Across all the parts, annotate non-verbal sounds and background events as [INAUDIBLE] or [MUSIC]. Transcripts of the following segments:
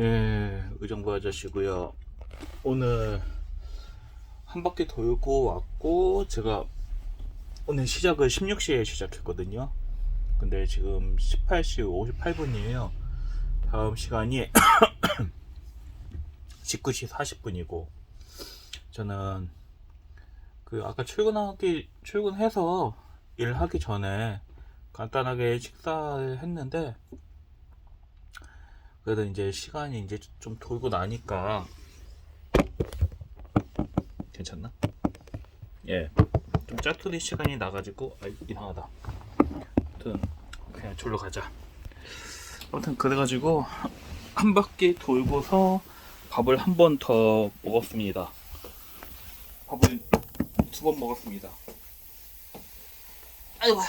예, 의정부 아저씨고요. 오늘 한 바퀴 돌고 왔고 제가 오늘 시작을 16시에 시작했거든요. 근데 지금 18시 58분이에요. 다음 시간이 [COUGHS] 19시 40분이고 저는 그 아까 출근하기 출근해서 일하기 전에 간단하게 식사를 했는데 그래도 이제 시간이 이제 좀 돌고 나니까 괜찮나? 예, 좀 짜투리 시간이 나가지고 아 이상하다. 아무튼 그냥 졸로 가자. 아무튼 그래가지고 한 바퀴 돌고서 밥을 한 번 더 먹었습니다. 밥을 두 번 먹었습니다. 아이고.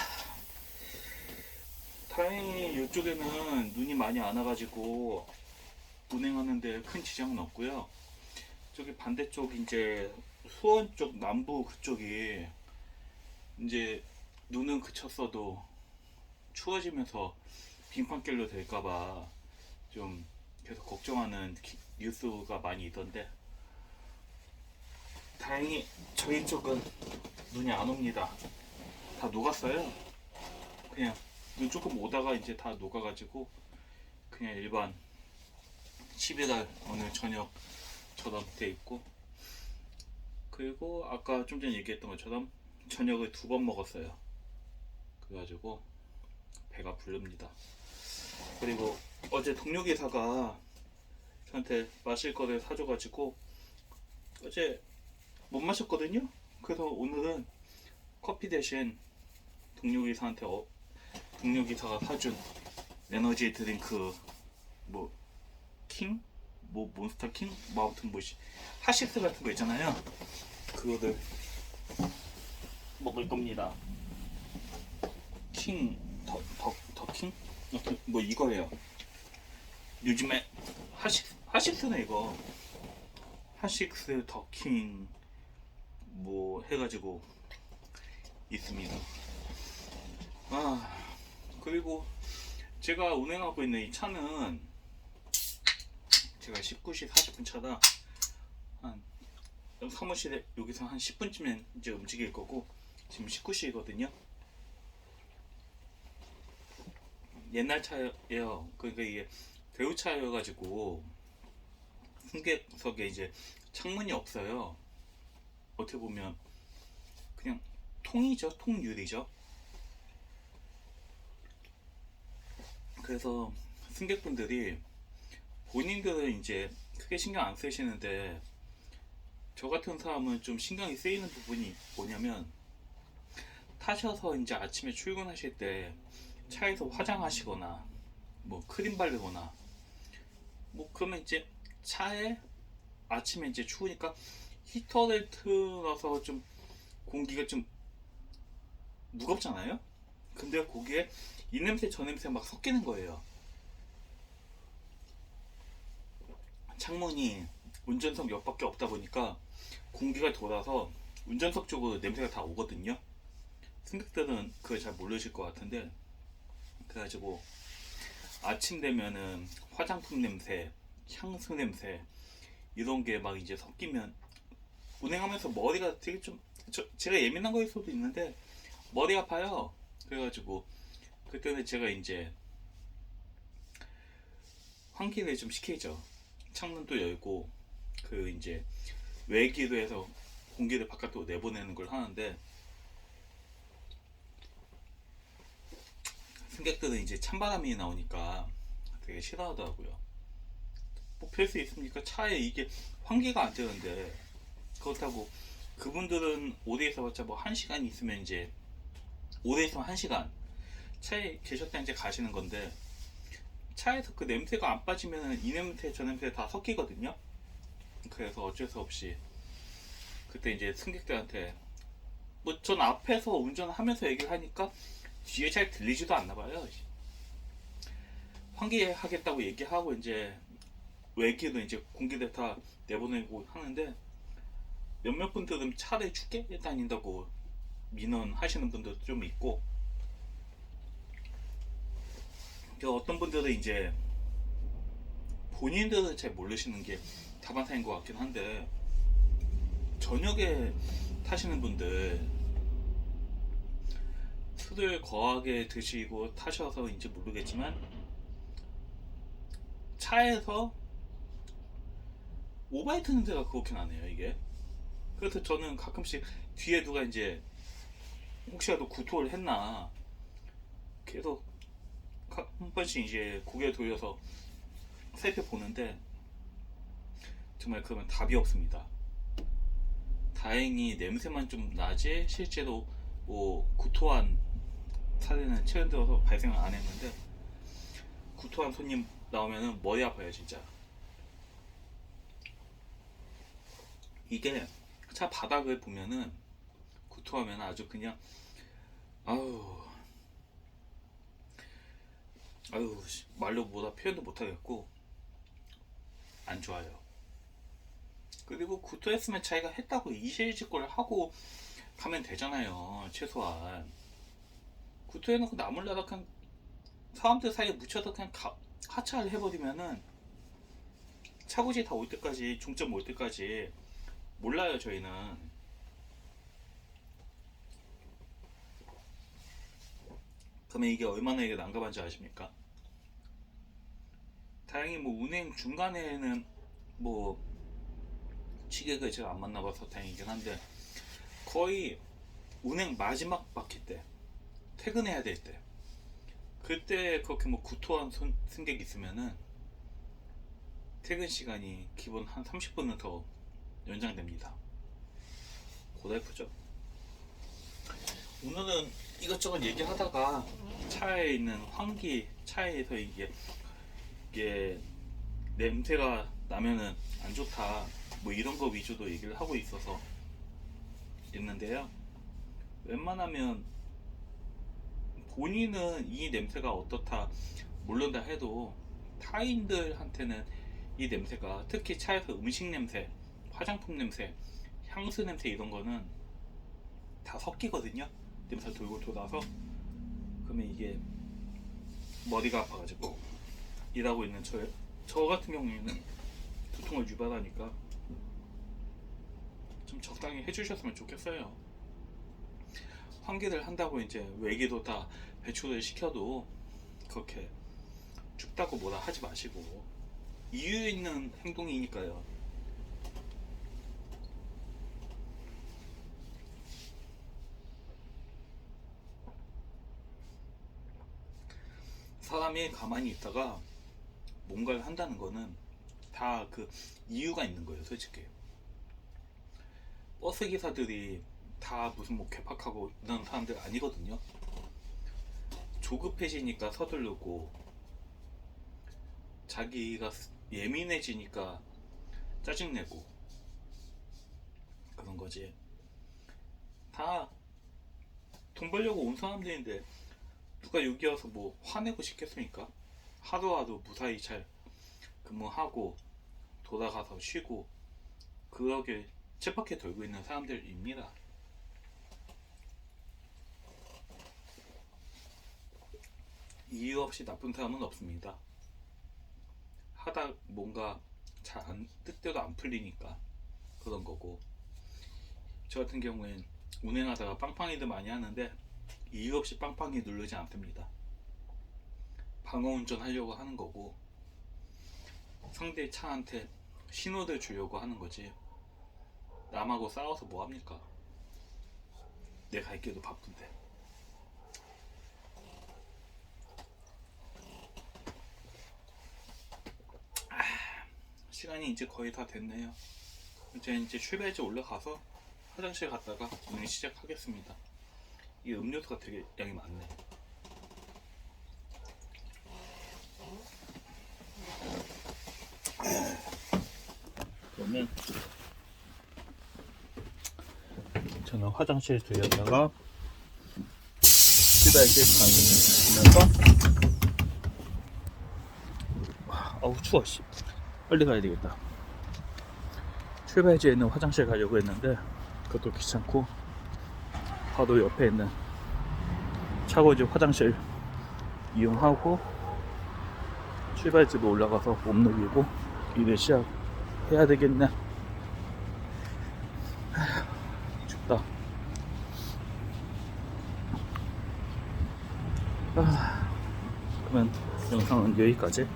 다행히 이쪽에는 눈이 많이 안 와가지고 운행하는데 큰 지장은 없고요. 저기 반대쪽 이제 수원 쪽 남부 그쪽이 이제 눈은 그쳤어도 추워지면서 빙판길로 될까봐 좀 계속 걱정하는 기- 뉴스가 많이 있던데 다행히 저희 쪽은 눈이 안 옵니다. 다 녹았어요. 그냥 눈 조금 오다가 이제 다 녹아가지고 그냥 일반 11월 오늘 저녁처럼 돼 있고 그리고 아까 좀 전에 얘기했던 것처럼 저녁을 두 번 먹었어요. 그래가지고 배가 부릅니다. 그리고 어제 동료 기사가 저한테 마실 거를 사줘가지고 어제 못 마셨거든요. 그래서 오늘은 커피 대신 동료 기사한테 어, 동료 기사가 사준 에너지 드링크 뭐 킹? 뭐 몬스터 킹? 뭐 아무튼 뭐지 하식스 같은 거 있잖아요 그거를 먹을 겁니다 킹 더 더 더 킹? 아무튼 뭐 이거예요 요즘에 하식 하식스네 이거 하식스 더킹 뭐 해가지고 있습니다 아 그리고 제가 운행하고 있는 이 차는 제가 19시 40분 차다. 한 사무실에 여기서 한 10분쯤엔 이제 움직일 거고 지금 19시거든요. 옛날 차예요. 그러니까 이게 대우차여가지고 승객석에 이제 창문이 없어요. 어떻게 보면 그냥 통이죠. 통유리죠 그래서 승객분들이 본인들은 이제 크게 신경 안 쓰시는데 저 같은 사람은 좀 신경이 쓰이는 부분이 뭐냐면 타셔서 이제 아침에 출근하실 때 차에서 화장하시거나 뭐 크림 바르거나 뭐 그러면 이제 차에 아침에 이제 추우니까 히터를 틀어서 좀 공기가 좀 무겁잖아요? 근데 거기에 이 냄새 저 냄새 막 섞이는 거예요. 창문이 운전석 옆밖에 없다 보니까 공기가 돌아서 운전석 쪽으로 냄새가 다 오거든요. 승객들은 그걸 잘 모르실 것 같은데 그래가지고 아침 되면은 화장품 냄새, 향수 냄새 이런 게 막 이제 섞이면 운행하면서 머리가 되게 좀 저, 제가 예민한 거일 수도 있는데 머리 아파요. 그래가지고 그때는 제가 이제 환기를 좀 시키죠. 창문도 열고 그 이제 외기로 해서 공기를 바깥으로 내보내는 걸 하는데 승객들은 이제 찬바람이 나오니까 되게 싫어하더라고요. 뭐별수 있습니까? 차에 이게 환기가 안 되는데 그렇다고 그분들은 오대에서 봤자 뭐 한 시간 있으면 이제 오대에서 한 시간 차에 계셨다 이제 가시는 건데 차에서 그 냄새가 안 빠지면 이 냄새 저 냄새 다 섞이거든요. 그래서 어쩔 수 없이 그때 이제 승객들한테 뭐 전 앞에서 운전하면서 얘기를 하니까 뒤에 잘 들리지도 않나 봐요. 환기하겠다고 얘기하고 이제 외기도 이제 공기를 다 내보내고 하는데 몇몇 분들은 차를 춥게 다닌다고 민원 하시는 분들도 좀 있고. 그 어떤 분들은 이제 본인들은 잘 모르시는 게 다반사인 것 같긴 한데 저녁에 타시는 분들 술을 거하게 드시고 타셔서인지 모르겠지만 차에서 오바이트 냄새가 그렇게 나네요 이게. 그래서 저는 가끔씩 뒤에 누가 이제 혹시라도 구토를 했나 계속 가- 한 번씩 이제 고개 돌려서 살펴보는데 정말 그러면 답이 없습니다. 다행히 냄새만 좀 나지 실제로 뭐 구토한 사례는 최근 들어서 발생을 안 했는데 구토한 손님 나오면은 머리 아파요 진짜. 이게 차 바닥을 보면은 구토하면 아주 그냥 아우 아유 씨, 말로 뭐다 표현도 못하겠고 안 좋아요. 그리고 구토했으면 자기가 했다고 이실직고를 하고 가면 되잖아요. 최소한 구토해놓고 나물라다 그냥 사람들 사이에 묻혀서 그냥 가- 하차를 해버리면은 차고지 다 올 때까지 중점 올 때까지 몰라요 저희는. 그러면 이게 얼마나 이게 난감한지 아십니까? 다행히 뭐 운행 중간에는 뭐 취객을 제가 안 만나봐서 다행이긴 한데 거의 운행 마지막 바퀴 때 퇴근해야 될 때 그때 그렇게 뭐 구토한 손- 승객 있으면은 퇴근 시간이 기본 한 30분은 더 연장됩니다. 고달프죠. 오늘은 이것저것 얘기하다가 차에 있는 환기 차에서 이게 이게 냄새가 나면은 안 좋다 뭐 이런 거 위주로 얘기를 하고 있어서 있는데요. 웬만하면 본인은 이 냄새가 어떻다 모른다 해도 타인들한테는 이 냄새가 특히 차에서 음식 냄새, 화장품 냄새, 향수 냄새 이런 거는 다 섞이거든요. 냄새 돌고 돌아서 그러면 이게 머리가 아파가지고 일하고 있는 저, 저 같은 경우에는 두통을 유발하니까 좀 적당히 해주셨으면 좋겠어요. 환기를 한다고 이제 외기도 다 배출을 시켜도 그렇게 춥다고 뭐라 하지 마시고 이유 있는 행동이니까요. 사람이 가만히 있다가 뭔가를 한다는 거는 다 그 이유가 있는 거예요, 솔직히. 버스 기사들이 다 무슨 뭐 괴팍하고 이런 사람들 아니거든요. 조급해지니까 서두르고 자기가 예민해지니까 짜증내고 그런 거지. 다 돈 벌려고 온 사람들인데 누가 여기 와서 뭐 화내고 싶겠습니까? 하루하루 무사히 잘 근무하고 돌아가서 쉬고 그러게 쳇바퀴 돌고 있는 사람들입니다. 이유 없이 나쁜 사람은 없습니다. 하다 뭔가 잘 안, 뜻대로 안 풀리니까 그런 거고 저 같은 경우엔 운행하다가 빵빵이들 많이 하는데 이유 없이 빵빵이 누르지 않습니다. 방어 운전 하려고 하는 거고 상대 차한테 신호를 주려고 하는 거지 남하고 싸워서 뭐 합니까? 내 갈 길도 바쁜데 아, 시간이 이제 거의 다 됐네요 이제 이제 출발지 올라가서 화장실 갔다가 운행 시작하겠습니다 이 음료수가 되게 양이 많네. 그러면 저는 화장실 들렸다가 출발길 가면서 아우 추워 씨. 빨리 가야 되겠다. 출발지에 있는 화장실 가려고 했는데 그것도 귀찮고 바로 옆에 있는 차고지 화장실 이용하고 출발집에 올라가서 몸 녹이고 일을 시작해야 되겠네. 춥다. 아, 그러면 영상은 여기까지.